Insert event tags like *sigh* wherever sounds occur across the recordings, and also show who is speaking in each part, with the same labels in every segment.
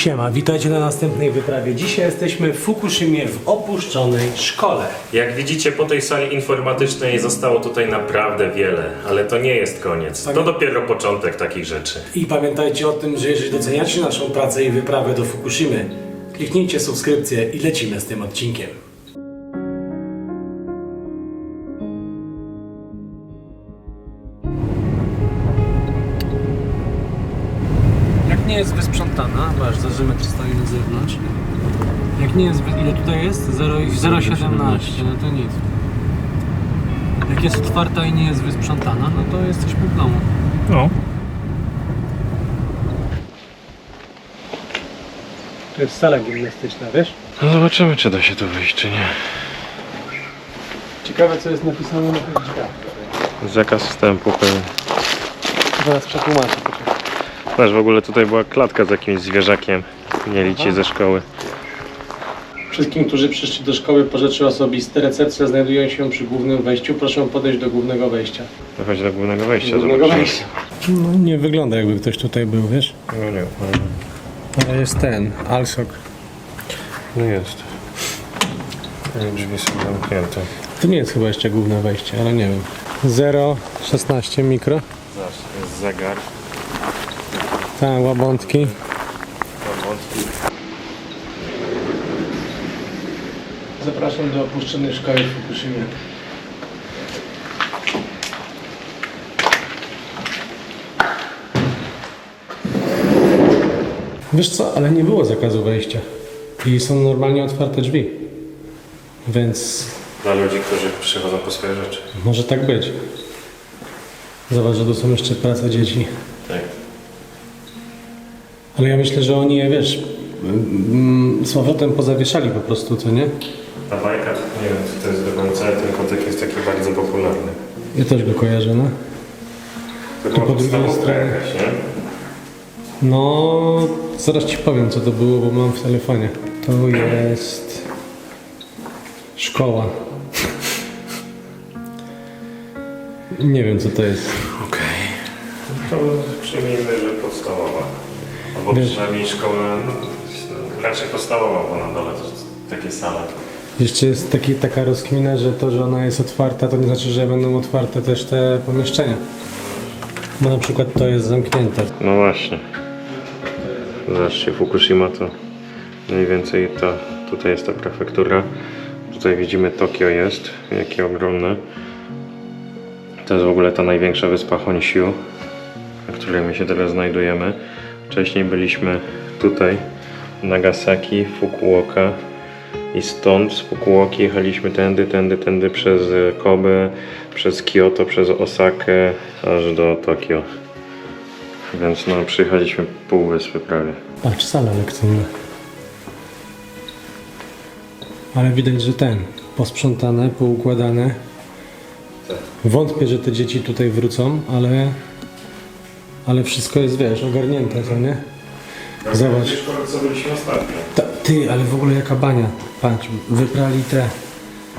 Speaker 1: Siema, witajcie na następnej wyprawie. Dzisiaj jesteśmy w Fukushimie w opuszczonej szkole.
Speaker 2: Jak widzicie, po tej sali informatycznej zostało tutaj naprawdę wiele, ale to nie jest koniec. To dopiero początek takich rzeczy.
Speaker 1: I pamiętajcie o tym, że jeżeli doceniacie naszą pracę i wyprawę do Fukushimy, kliknijcie subskrypcję i lecimy z tym odcinkiem. Wysprzątana, waż zażymetr stoi na zewnątrz. Jak nie jest, ile tutaj jest? 0,17, no to nic. Jak jest otwarta i nie jest wysprzątana, no to jesteśmy w domu.
Speaker 2: No.
Speaker 1: To jest sala gimnastyczna, wiesz?
Speaker 2: No zobaczymy, czy da się tu wyjść, czy nie.
Speaker 1: Ciekawe co jest napisane na tych drzwiach.
Speaker 2: Zakaz wstępu pewnie.
Speaker 1: Zaraz przetłumaczę.
Speaker 2: Wiesz, w ogóle tutaj była klatka z jakimś zwierzakiem. Mieli ci ze szkoły.
Speaker 1: Wszystkim, którzy przyszli do szkoły po rzeczy osobiste, recepcja znajdują się przy głównym wejściu. Proszę podejść do głównego wejścia.
Speaker 2: Chodź do głównego wejścia,
Speaker 1: głównego
Speaker 2: zobaczymy.
Speaker 1: wejścia. No nie wygląda jakby ktoś tutaj był, wiesz?
Speaker 2: No nie,
Speaker 1: Ale jest ten, Alsok.
Speaker 2: no jest. I Drzwi są zamknięte.
Speaker 1: To nie jest chyba jeszcze główne wejście, ale nie wiem. 0,16 mikro.
Speaker 2: Zaraz, jest zegar.
Speaker 1: Tak, łabątki.
Speaker 2: wątki.
Speaker 1: Zapraszam do opuszczonej szkoły w Fukushimie. Wiesz co, ale nie było zakazu wejścia. I są normalnie otwarte drzwi. Więc
Speaker 2: Dla ludzi, którzy przychodzą po swoje rzeczy.
Speaker 1: może tak być. Zobacz, że tu są jeszcze prace dzieci. Ale ja myślę, że oni je, wiesz, mm, z powrotem pozawieszali po prostu, co nie?
Speaker 2: Ta bajka, nie wiem, czy to jest do końca, ale ten kotek jest taki bardzo popularny.
Speaker 1: Ja też go kojarzę, no.
Speaker 2: To
Speaker 1: po drugiej
Speaker 2: podstawówka
Speaker 1: stronie.
Speaker 2: jakaś, nie?
Speaker 1: No, zaraz ci powiem, co to było, bo mam w telefonie. To jest szkoła. Nie wiem, co to jest.
Speaker 2: Okej. To przyjmijmy, że podstawowa. Albo
Speaker 1: Wiesz-
Speaker 2: przynajmniej szkoła, no, raczej podstawowa, bo na dole to jest takie sale.
Speaker 1: Jeszcze jest taki, taka rozkmina, że to, że ona jest otwarta, to nie znaczy, że będą otwarte też te pomieszczenia. Bo na przykład to jest zamknięte.
Speaker 2: No właśnie. Zobaczcie, Fukushima to mniej więcej to, tutaj jest ta prefektura. Tutaj widzimy Tokio jest, jakie ogromne. To jest w ogóle ta największa wyspa Honshu, na której my się teraz znajdujemy. Wcześniej byliśmy tutaj, Nagasaki, Fukuoka i stąd z Fukuoki jechaliśmy tędy, tędy, tędy przez Kobe, przez Kyoto, przez Osakę, aż do Tokio. Więc no, przyjechaliśmy pół wyspy prawie.
Speaker 1: Patrz, sala lekcyjna. Ale widać, że ten, posprzątane, poukładane. Wątpię, że te dzieci tutaj wrócą, ale, ale wszystko jest, wiesz, ogarnięte, co nie? Zobacz.
Speaker 2: co byliśmy ostatnio.
Speaker 1: Ta, ty, ale w ogóle jaka bania. Patrz, wyprali te,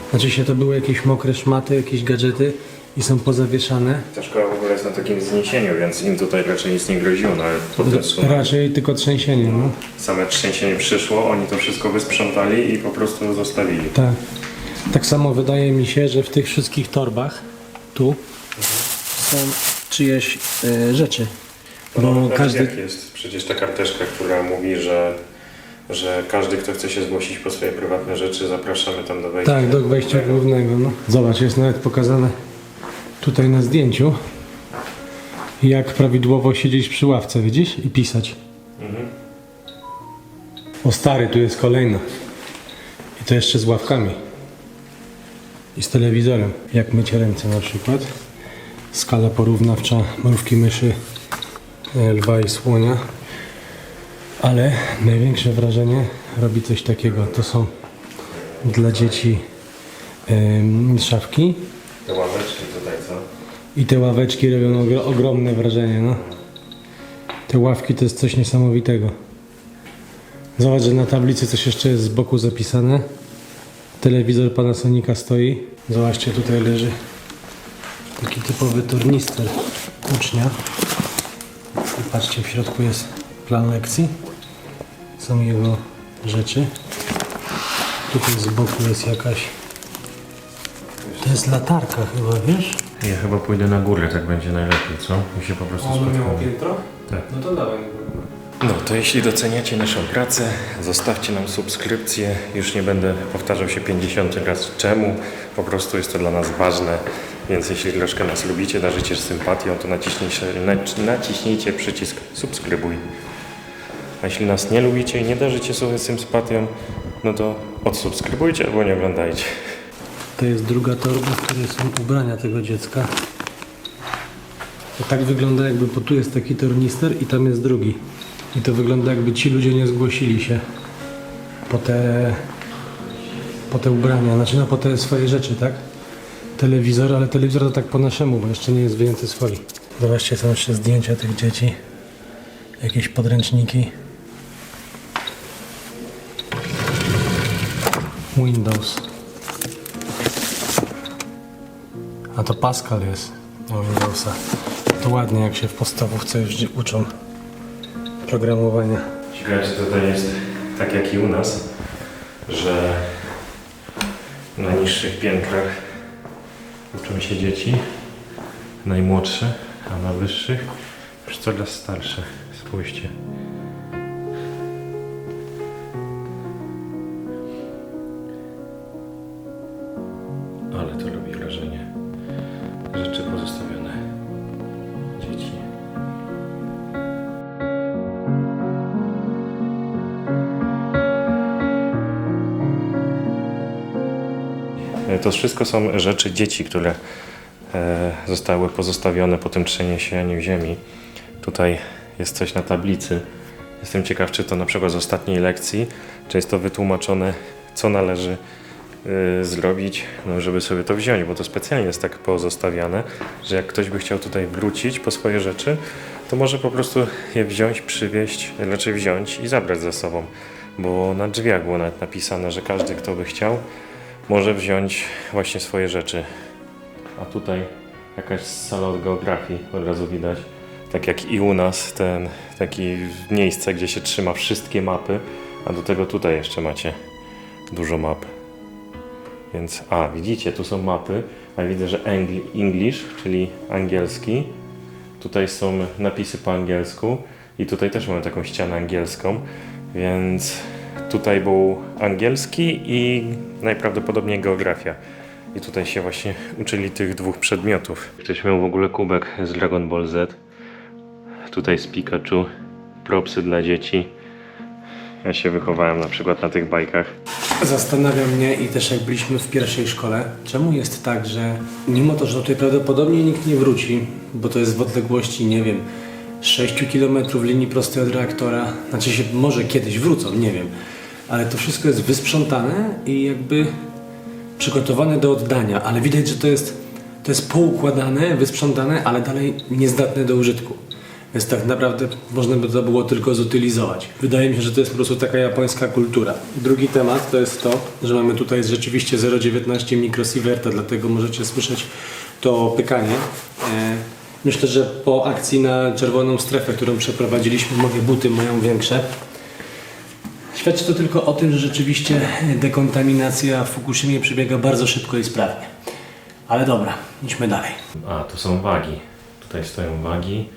Speaker 1: znaczy się to były jakieś mokre szmaty, jakieś gadżety i są pozawieszane.
Speaker 2: Ta szkoła w ogóle jest na takim wzniesieniu, więc im tutaj raczej nic nie groziło, no ale są
Speaker 1: Raczej tylko trzęsienie, no.
Speaker 2: same trzęsienie przyszło, oni to wszystko wysprzątali i po prostu zostawili.
Speaker 1: Tak. Tak samo wydaje mi się, że w tych wszystkich torbach tu są czyjeś e, rzeczy. Bo
Speaker 2: No,
Speaker 1: każdy.
Speaker 2: Jak jest przecież ta karteczka, która mówi, że, że każdy, kto chce się zgłosić po swoje prywatne rzeczy, zapraszamy tam do wejścia.
Speaker 1: Tak, do wejścia głównego. No. Zobacz, jest nawet pokazane tutaj na zdjęciu, jak prawidłowo siedzieć przy ławce, widzisz? I pisać. O stary, tu jest kolejna. I to jeszcze z ławkami. I z telewizorem. Jak mycie ręce na przykład. Skala porównawcza mrówki myszy, e, lwa i słonia. Ale największe wrażenie robi coś takiego. To są dla dzieci em, szafki
Speaker 2: Te ławeczki tutaj, co?
Speaker 1: i te ławeczki robią ogro- ogromne wrażenie, no. Te ławki to jest coś niesamowitego. Zobacz, że na tablicy coś jeszcze jest z boku zapisane. Telewizor Panasonica stoi. Zobaczcie, tutaj leży taki typowy tornister ucznia. I patrzcie, w środku jest plan lekcji. są jego rzeczy. Tutaj z boku jest jakaś... To jest latarka chyba, wiesz?
Speaker 2: Ja chyba pójdę na górę, tak będzie najlepiej, co? Mi się po prostu spotkamy.
Speaker 1: piętro?
Speaker 2: Tak.
Speaker 1: No to dawaj.
Speaker 2: No to jeśli doceniacie naszą pracę, zostawcie nam subskrypcję. Już nie będę powtarzał się 50 raz czemu. Po prostu jest to dla nas ważne. Więc jeśli troszkę nas lubicie, darzycie sympatią, to naciśnijcie, nac- naciśnijcie przycisk subskrybuj. A jeśli nas nie lubicie i nie darzycie sobie sympatią, no to odsubskrybujcie albo nie oglądajcie.
Speaker 1: To jest druga torba, w której są ubrania tego dziecka. To tak wygląda jakby, bo tu jest taki tornister i tam jest drugi. I to wygląda jakby ci ludzie nie zgłosili się po te, po te ubrania, znaczy no po te swoje rzeczy, tak? Telewizor, ale telewizor to tak po naszemu, bo jeszcze nie jest wyjęty z folii. Zobaczcie, są jeszcze zdjęcia tych dzieci. Jakieś podręczniki. Windows. A to Pascal jest do Windowsa. To ładnie, jak się w podstawówce już uczą programowania.
Speaker 2: Ciekawe, czy tutaj jest tak jak i u nas, że na niższych piętrach uczą się dzieci, najmłodsze, a na wyższych już coraz starsze. Spójrzcie. To wszystko są rzeczy dzieci, które e, zostały pozostawione po tym trzęsieniu ziemi. Tutaj jest coś na tablicy. Jestem ciekaw, czy to na przykład z ostatniej lekcji, czy jest to wytłumaczone, co należy e, zrobić, no, żeby sobie to wziąć, bo to specjalnie jest tak pozostawiane, że jak ktoś by chciał tutaj wrócić po swoje rzeczy, to może po prostu je wziąć, przywieźć, raczej wziąć i zabrać ze sobą, bo na drzwiach było nawet napisane, że każdy, kto by chciał, może wziąć właśnie swoje rzeczy. A tutaj jakaś sala od geografii od razu widać. Tak jak i u nas, ten taki miejsce, gdzie się trzyma wszystkie mapy, a do tego tutaj jeszcze macie dużo map. Więc, a widzicie, tu są mapy, a widzę, że Engli- English, czyli angielski. Tutaj są napisy po angielsku i tutaj też mamy taką ścianę angielską, więc tutaj był angielski i najprawdopodobniej geografia. I tutaj się właśnie uczyli tych dwóch przedmiotów. Ktoś miał w ogóle kubek z Dragon Ball Z. Tutaj z Pikachu. Propsy dla dzieci. Ja się wychowałem na przykład na tych bajkach.
Speaker 1: Zastanawia mnie i też jak byliśmy w pierwszej szkole, czemu jest tak, że mimo to, że tutaj prawdopodobnie nikt nie wróci, bo to jest w odległości, nie wiem, 6 km linii prostej od reaktora, znaczy się może kiedyś wrócą, nie wiem, ale to wszystko jest wysprzątane i jakby przygotowane do oddania, ale widać, że to jest, to jest poukładane, wysprzątane, ale dalej niezdatne do użytku. Więc tak naprawdę można by to było tylko zutylizować. Wydaje mi się, że to jest po prostu taka japońska kultura. Drugi temat to jest to, że mamy tutaj rzeczywiście 0,19 mikrosieverta, dlatego możecie słyszeć to pykanie. E, Myślę, że po akcji na czerwoną strefę, którą przeprowadziliśmy, moje buty mają większe. Świadczy to tylko o tym, że rzeczywiście dekontaminacja w Fukushimie przebiega bardzo szybko i sprawnie. Ale dobra, idźmy dalej.
Speaker 2: A, tu są wagi. Tutaj stoją wagi.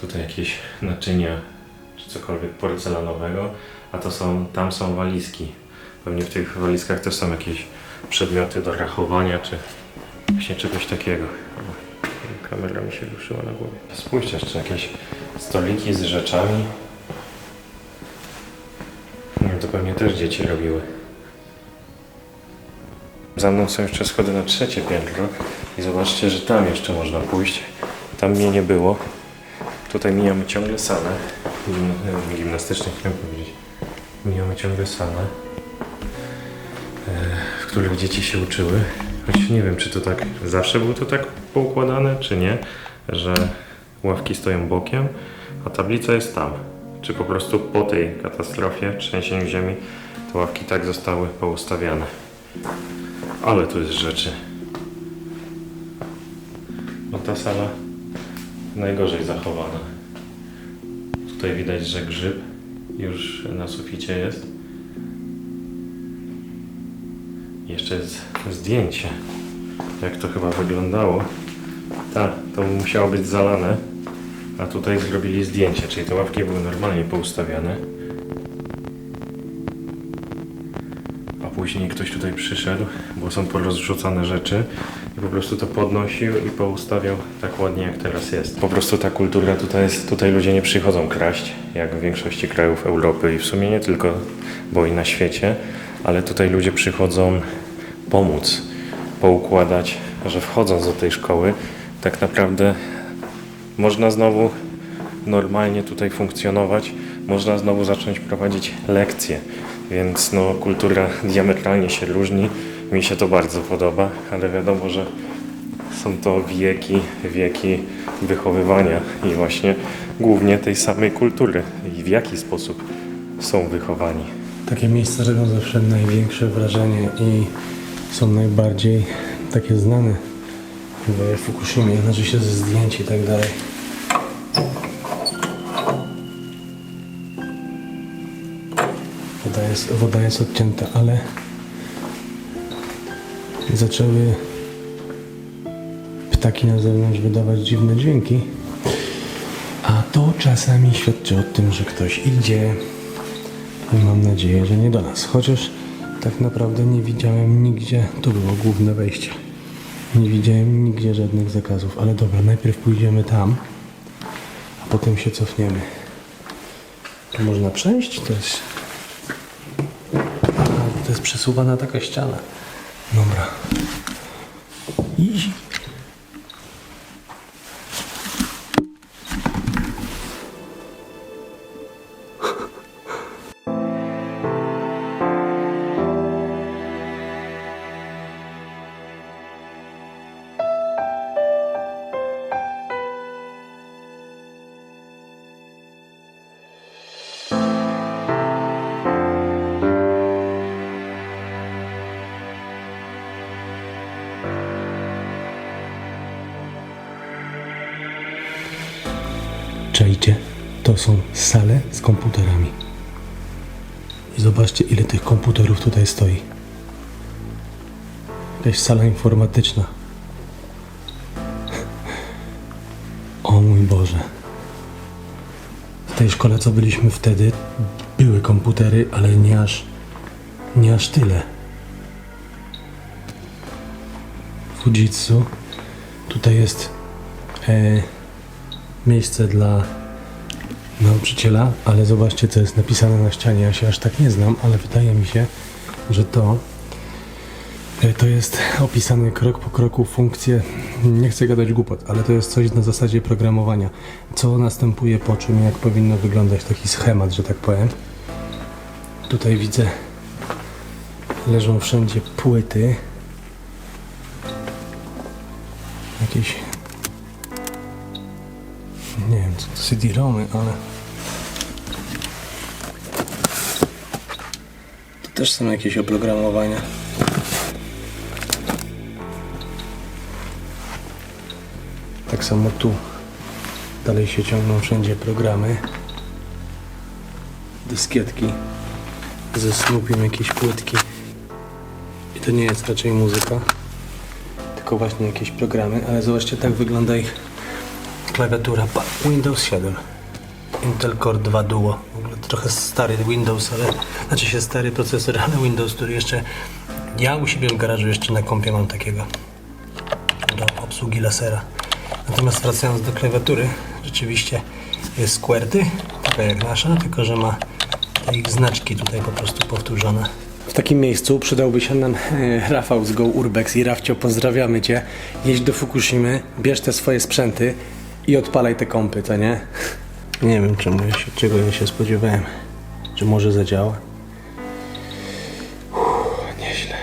Speaker 2: Tutaj jakieś naczynia, czy cokolwiek porcelanowego. A to są, tam są walizki. Pewnie w tych walizkach też są jakieś przedmioty do rachowania, czy właśnie czegoś takiego. Kamera mi się ruszyła na głowie. Spójrzcie, jeszcze jakieś stoliki z rzeczami. No, to pewnie też dzieci robiły. Za mną są jeszcze schody na trzecie piętro i zobaczcie, że tam jeszcze można pójść. Tam mnie nie było. Tutaj mijamy ciągle salę e, gimnastyczną, chciałem powiedzieć. Mijamy ciągle salę, e, w których dzieci się uczyły. Choć nie wiem, czy to tak zawsze było to tak poukładane, czy nie, że ławki stoją bokiem, a tablica jest tam. Czy po prostu po tej katastrofie, trzęsieniu ziemi, te ławki tak zostały poustawiane. Ale tu jest rzeczy. No ta sala najgorzej zachowana. Tutaj widać, że grzyb już na suficie jest. Jeszcze jest zdjęcie, jak to chyba wyglądało. Tak, to musiało być zalane, a tutaj zrobili zdjęcie, czyli te ławki były normalnie poustawiane. A później ktoś tutaj przyszedł, bo są porozrzucane rzeczy i po prostu to podnosił i poustawiał tak ładnie jak teraz jest. Po prostu ta kultura tutaj jest, tutaj ludzie nie przychodzą kraść, jak w większości krajów Europy i w sumie nie tylko, bo i na świecie, ale tutaj ludzie przychodzą pomóc, poukładać, że wchodząc do tej szkoły tak naprawdę można znowu normalnie tutaj funkcjonować, można znowu zacząć prowadzić lekcje, więc no kultura diametralnie się różni, mi się to bardzo podoba, ale wiadomo, że są to wieki, wieki wychowywania i właśnie głównie tej samej kultury. I w jaki sposób są wychowani.
Speaker 1: Takie miejsca robią zawsze największe wrażenie i są najbardziej takie znane w Fukushimie, znaczy się ze zdjęć i tak dalej. Woda jest, woda jest odcięta, ale zaczęły ptaki na zewnątrz wydawać dziwne dźwięki. A to czasami świadczy o tym, że ktoś idzie, i mam nadzieję, że nie do nas. Chociaż tak naprawdę nie widziałem nigdzie, to było główne wejście. Nie widziałem nigdzie żadnych zakazów, ale dobra, najpierw pójdziemy tam, a potem się cofniemy. Tu można przejść? To jest. To jest przesuwana taka ściana. Dobra. To są sale z komputerami. I zobaczcie, ile tych komputerów tutaj stoi. Jakaś sala informatyczna. O mój Boże. W tej szkole, co byliśmy wtedy, były komputery, ale nie aż, nie aż tyle. Fujitsu. Tutaj jest e, miejsce dla nauczyciela, ale zobaczcie, co jest napisane na ścianie. Ja się aż tak nie znam, ale wydaje mi się, że to e, to jest opisane krok po kroku funkcje. Nie chcę gadać głupot, ale to jest coś na zasadzie programowania. Co następuje po czym, jak powinno wyglądać taki schemat, że tak powiem. Tutaj widzę, leżą wszędzie płyty. Jakieś wiem, co to CD-ROMy, ale... To też są jakieś oprogramowania. Tak samo tu. Dalej się ciągną wszędzie programy. Dyskietki. Ze Snoopiem jakieś płytki. I to nie jest raczej muzyka. Tylko właśnie jakieś programy, ale zobaczcie, tak wygląda ich klawiatura Windows 7 Intel Core 2 Duo. W ogóle trochę stary Windows, ale znaczy się stary procesor, *laughs* ale Windows, który jeszcze ja u siebie w garażu jeszcze na kompie mam takiego. Do obsługi lasera. Natomiast wracając do klawiatury rzeczywiście jest QWERTY taka jak nasza, tylko że ma te ich znaczki tutaj po prostu powtórzone. W takim miejscu przydałby się nam e, Rafał z Go Urbex i Rafcio, pozdrawiamy Cię. Jedź do Fukushimy, bierz te swoje sprzęty i odpalaj te kompy, to nie? Nie wiem czemu ja się, czego ja się spodziewałem. Czy może zadziała? Uff, nieźle.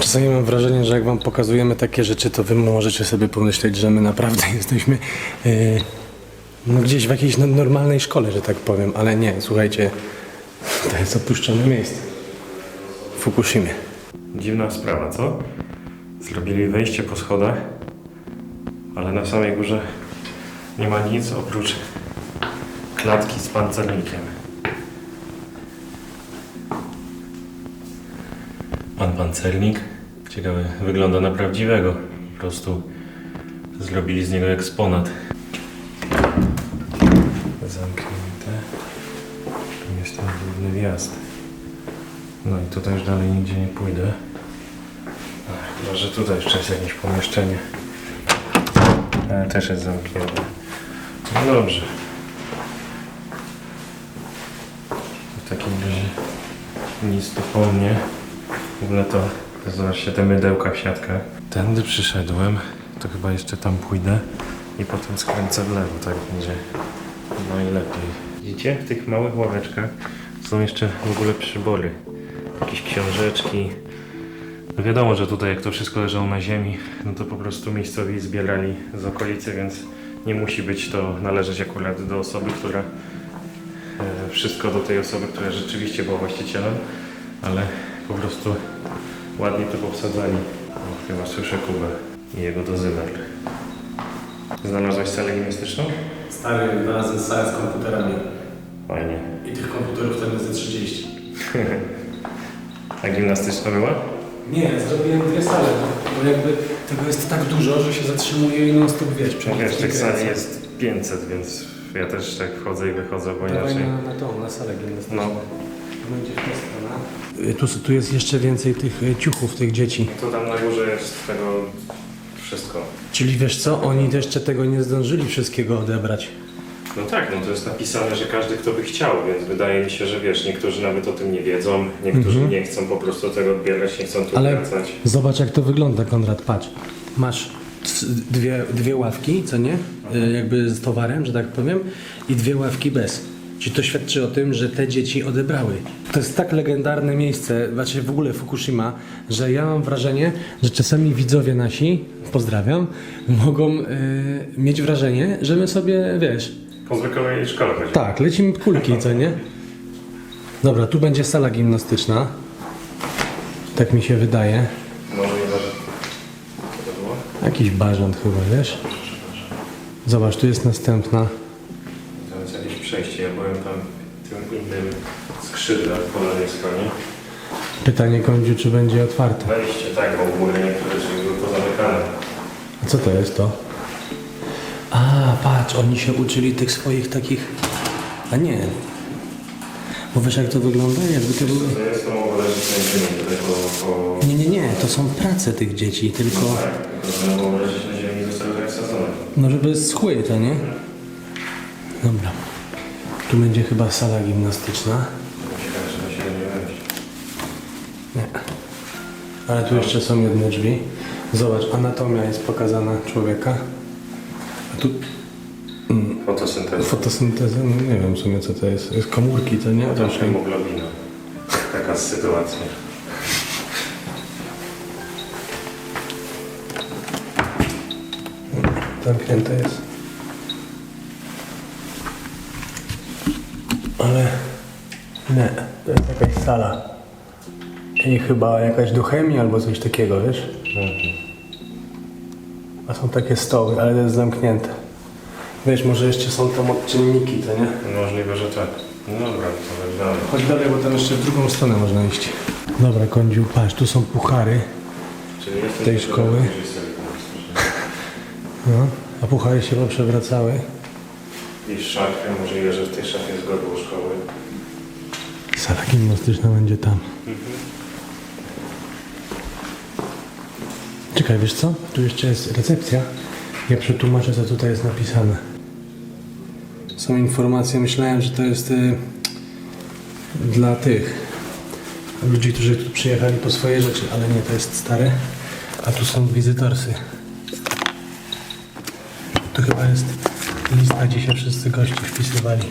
Speaker 1: Czasami mam wrażenie, że jak Wam pokazujemy takie rzeczy, to Wy możecie sobie pomyśleć, że my naprawdę *laughs* jesteśmy e, no gdzieś w jakiejś no- normalnej szkole, że tak powiem, ale nie, słuchajcie, to jest opuszczone miejsce. W Fukushimie.
Speaker 2: Dziwna sprawa, co? Zrobili wejście po schodach, ale na samej górze nie ma nic oprócz klatki z pancernikiem. Pan pancernik, ciekawy, wygląda na prawdziwego. Po prostu zrobili z niego eksponat. Zamknięte. Tu jest ten główny wjazd. No i tutaj już dalej nigdzie nie pójdę. Chyba, że tutaj jeszcze jest jakieś pomieszczenie. Ale też jest zamknięte. No dobrze. W takim razie nic tu po mnie. W ogóle to, zobaczcie te mydełka w siatkach. Tędy przyszedłem, to chyba jeszcze tam pójdę i potem skręcę w lewo, tak będzie najlepiej. Widzicie? W tych małych ławeczkach są jeszcze w ogóle przybory. Jakieś książeczki. No wiadomo, że tutaj jak to wszystko leżało na ziemi, no to po prostu miejscowi zbierali z okolicy, więc nie musi być to należeć akurat do osoby, która e, wszystko do tej osoby, która rzeczywiście była właścicielem, ale po prostu ładnie to powsadzali. O, chyba słyszę Kubę i jego dozymer. Znalazłeś salę gimnastyczną?
Speaker 1: Stary, znalazłem salę z komputerami.
Speaker 2: Fajnie.
Speaker 1: I tych komputerów tam jest ze 30. *laughs*
Speaker 2: A gimnastyczna była?
Speaker 1: Nie, zrobiłem dwie sale, bo jakby tego jest tak dużo, że się zatrzymuje i non stop wiesz.
Speaker 2: No wiesz, tych sali jest 500, więc ja też tak wchodzę i wychodzę, bo
Speaker 1: Dawaj
Speaker 2: inaczej...
Speaker 1: na, na tą, na salę gimnastyczną.
Speaker 2: No.
Speaker 1: To będzie w tę stronę. Tu, tu jest jeszcze więcej tych y, ciuchów tych dzieci.
Speaker 2: To tam na górze jest tego wszystko.
Speaker 1: Czyli wiesz co, oni jeszcze tego nie zdążyli wszystkiego odebrać.
Speaker 2: No tak, no to jest napisane, że każdy kto by chciał, więc wydaje mi się, że wiesz, niektórzy nawet o tym nie wiedzą, niektórzy nie chcą po prostu tego odbierać, nie chcą tu
Speaker 1: Ale
Speaker 2: wracać.
Speaker 1: zobacz jak to wygląda, Konrad, patrz. Masz dwie, dwie ławki, co nie? Y, Jakby z towarem, że tak powiem, i dwie ławki bez. Czyli to świadczy o tym, że te dzieci odebrały. To jest tak legendarne miejsce, znaczy w ogóle Fukushima, że ja mam wrażenie, że czasami widzowie nasi, pozdrawiam, mogą y, mieć wrażenie, że my sobie, wiesz,
Speaker 2: Po zwykłej szkole chodzi.
Speaker 1: tak, lecimy kulki, co nie? Dobra, tu będzie sala gimnastyczna. Tak mi się wydaje.
Speaker 2: Może nie było?
Speaker 1: Jakiś barząd chyba, wiesz? Zobacz, tu jest następna.
Speaker 2: To jest jakieś przejście, ja byłem tam tym innym skrzydle po lewej stronie.
Speaker 1: Pytanie Kądziu, czy będzie otwarte.
Speaker 2: Wejście, tak, bo w ogóle niektóre drzwi były pozamykane.
Speaker 1: A co to jest to? A, patrz, oni się uczyli tych swoich takich... A nie. Bo wiesz jak to wygląda? Jakby to były...
Speaker 2: To jest ziemi po... po...
Speaker 1: Nie, nie, nie, to są prace tych dzieci, tylko...
Speaker 2: Tak, leżeć na ziemi zostały tak wsadzone.
Speaker 1: No żeby schły to, nie? Dobra. Tu będzie chyba sala gimnastyczna.
Speaker 2: Ciekawe, się wejść.
Speaker 1: Nie. Ale tu jeszcze są jedne drzwi. Zobacz, anatomia jest pokazana człowieka. Tu
Speaker 2: Fotosynteza.
Speaker 1: fotosynteza, no nie wiem w sumie co to jest. Jest komórki, to nie?
Speaker 2: Tam
Speaker 1: Troszkę.
Speaker 2: hemoglobina. Taka sytuacja.
Speaker 1: Zamknięte jest. Ale nie, to jest jakaś sala. I chyba jakaś do chemii albo coś takiego, wiesz? A są takie stoły, ale to jest zamknięte. Wiesz, może jeszcze są tam odczynniki, to nie?
Speaker 2: Możliwe, że tak. No dobra, to tak dalej.
Speaker 1: Chodź dalej, bo tam jeszcze w drugą stronę można iść. Dobra, Kądziu, patrz, tu są puchary.
Speaker 2: Czyli
Speaker 1: Tej szkoły?
Speaker 2: reżyserem, tak
Speaker 1: No, a puchary się poprzewracały.
Speaker 2: I szafę, możliwe, że w tej szafie jest godło szkoły.
Speaker 1: Sala gimnastyczna będzie tam. Czekaj, wiesz co? Tu jeszcze jest recepcja. Ja przetłumaczę, co tutaj jest napisane. Są informacje, myślałem, że to jest y, dla tych ludzi, którzy tu przyjechali po swoje rzeczy, ale nie, to jest stare. A tu są wizytorsy. Tu chyba jest lista, gdzie się wszyscy gości wpisywali.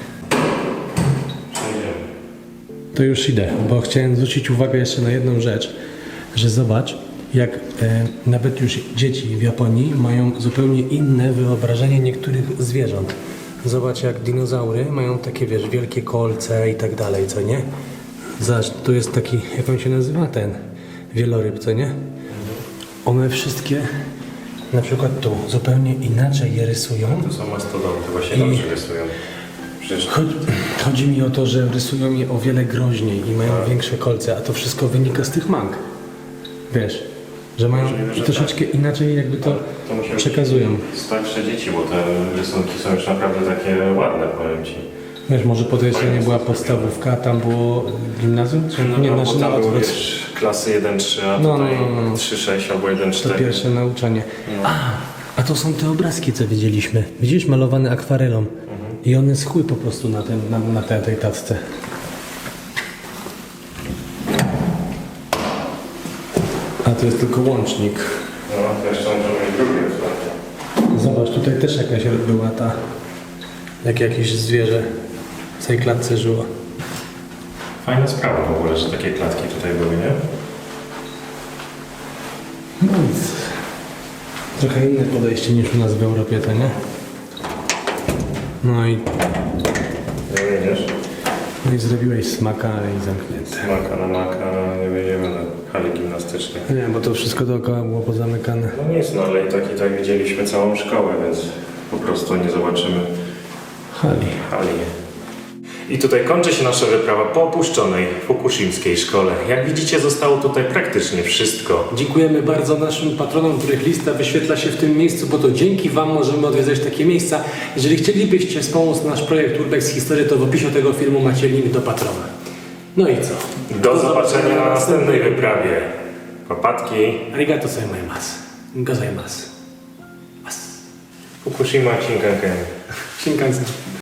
Speaker 1: To już idę, bo chciałem zwrócić uwagę jeszcze na jedną rzecz, że zobacz, jak e, nawet już dzieci w Japonii mają zupełnie inne wyobrażenie niektórych zwierząt. Zobacz, jak dinozaury mają takie, wiesz, wielkie kolce i tak dalej, co nie? Zobacz, tu jest taki, jak on się nazywa ten wieloryb, co nie? One wszystkie, na przykład tu, zupełnie inaczej je rysują.
Speaker 2: To są mastodonty, właśnie
Speaker 1: I-
Speaker 2: się rysują. Przecież
Speaker 1: Chodzi, chodzi mi o to, że rysują je o wiele groźniej i mają większe kolce, a to wszystko wynika z tych mang. wiesz, że mają
Speaker 2: Możliwe, że
Speaker 1: troszeczkę inaczej jakby to
Speaker 2: To musi być
Speaker 1: przekazują.
Speaker 2: starsze dzieci, bo te rysunki są już naprawdę takie ładne, powiem Ci.
Speaker 1: Wiesz, może po to jeszcze nie była podstawówka, a tam było gimnazjum? Czy nie,
Speaker 2: no,
Speaker 1: znaczy
Speaker 2: bo
Speaker 1: na
Speaker 2: tam były
Speaker 1: odwrót.
Speaker 2: wiesz, klasy 1-3, a
Speaker 1: No,
Speaker 2: tutaj
Speaker 1: no, no, no.
Speaker 2: 3-6 albo
Speaker 1: To
Speaker 2: 1-4.
Speaker 1: pierwsze nauczanie. A, a to są te obrazki, co widzieliśmy. Widzisz, malowane akwarelą. I one schły po prostu na, tym, na, na tej, tej tacce. To jest tylko łącznik.
Speaker 2: No, jeszcze może mieć drugie.
Speaker 1: Zobacz, tutaj też jakaś była ta, jak jakieś zwierzę w tej klatce żyło.
Speaker 2: Fajna sprawa w ogóle, że takie klatki tutaj były, nie?
Speaker 1: No nic. Trochę inne podejście niż u nas w Europie, to nie? No i,
Speaker 2: Nie wiesz?
Speaker 1: no i zrobiłeś smaka i zamknięte.
Speaker 2: Maka na maka, nie będziemy na hali gimnastycznej.
Speaker 1: Nie, bo to wszystko dookoła było pozamykane.
Speaker 2: No nic, no ale i tak i tak widzieliśmy całą szkołę, więc po prostu nie zobaczymy
Speaker 1: Hali.
Speaker 2: hali. I tutaj kończy się nasza wyprawa po opuszczonej fukushimskiej szkole. Jak widzicie, zostało tutaj praktycznie wszystko.
Speaker 1: Dziękujemy bardzo naszym patronom, których lista wyświetla się w tym miejscu, bo to dzięki Wam możemy odwiedzać takie miejsca. Jeżeli chcielibyście wspomóc nasz projekt Urbex History, to w opisie tego filmu macie link do patrona. No i co?
Speaker 2: Do zobaczenia na następnej wyprawie. Papatki.
Speaker 1: Arigato gozaimasu. Gozaimasu.
Speaker 2: Fukushima Shinkansen.
Speaker 1: Shinkansen.